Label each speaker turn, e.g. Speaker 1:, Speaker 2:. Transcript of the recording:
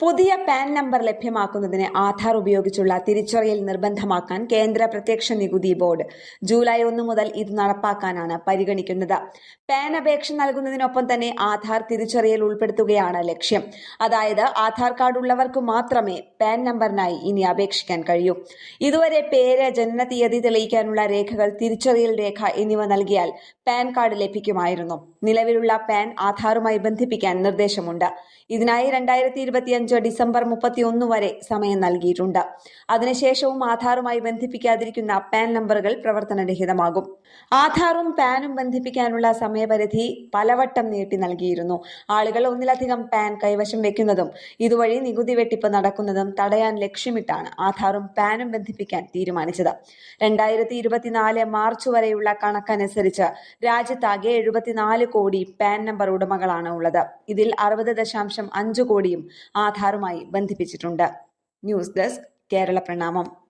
Speaker 1: പുതിയ pan number ലഭ്യമാക്കുന്നതിന് ആധാർ ഉപയോഗിച്ചുള്ള തിരിച്ചറിയൽ നിർബന്ധമാക്കാൻ കേന്ദ്ര പ്രത്യക്ഷ നികുതി ബോർഡ് ജൂലൈ ഒന്ന് മുതൽ ഇത് നടപ്പാക്കാനാണ് പരിഗണിക്കുന്നത്. പാൻ അപേക്ഷ നൽകുന്നതിനൊപ്പം തന്നെ ആധാർ തിരിച്ചറിയൽ ഉൾപ്പെടുത്തുകയാണ് ലക്ഷ്യം. അതായത് ആധാർ കാർഡ് ഉള്ളവർക്ക് മാത്രമേ പാൻ നമ്പറിനായി ഇനി അപേക്ഷിക്കാൻ കഴിയൂ. ഇതുവരെ പേര് ജനനതീയതി തെളിയിക്കാനുള്ള രേഖകൾ തിരിച്ചറിയൽ രേഖ എന്നിവ നൽകിയാൽ പാൻ കാർഡ് ലഭിക്കുമായിരുന്നു. നിലവിലുള്ള പാൻ ആധാറുമായി ബന്ധിപ്പിക്കാൻ നിർദ്ദേശമുണ്ട്. ഇതിനായി രണ്ടായിരത്തി ഡിസംബർ മുപ്പത്തിയൊന്ന് വരെ സമയം നൽകിയിട്ടുണ്ട്. അതിനുശേഷവും ആധാറുമായി ബന്ധിപ്പിക്കാതിരിക്കുന്ന പാൻ നമ്പറുകൾ പ്രവർത്തനരഹിതമാകും. ആധാറും പാനും ബന്ധിപ്പിക്കാനുള്ള സമയപരിധി പലവട്ടം നീട്ടി നൽകിയിരുന്നു. ആളുകൾ ഒന്നിലധികം പാൻ കൈവശം വെക്കുന്നതും ഇതുവഴി നികുതി വെട്ടിപ്പ് നടക്കുന്നതും തടയാൻ ലക്ഷ്യമിട്ടാണ് ആധാറും പാനും ബന്ധിപ്പിക്കാൻ തീരുമാനിച്ചത്. രണ്ടായിരത്തി ഇരുപത്തിനാല് മാർച്ച് വരെയുള്ള കണക്കനുസരിച്ച് രാജ്യത്താകെ എഴുപത്തിനാല് കോടി പാൻ നമ്പർ ഉടമകളാണ് ഉള്ളത്. ഇതിൽ അറുപത് ദശാംശം അഞ്ച് കോടിയും ആധാറുമായി ബന്ധിപ്പിച്ചിട്ടുണ്ട്. ന്യൂസ് ഡെസ്ക് കേരള പ്രണാമം.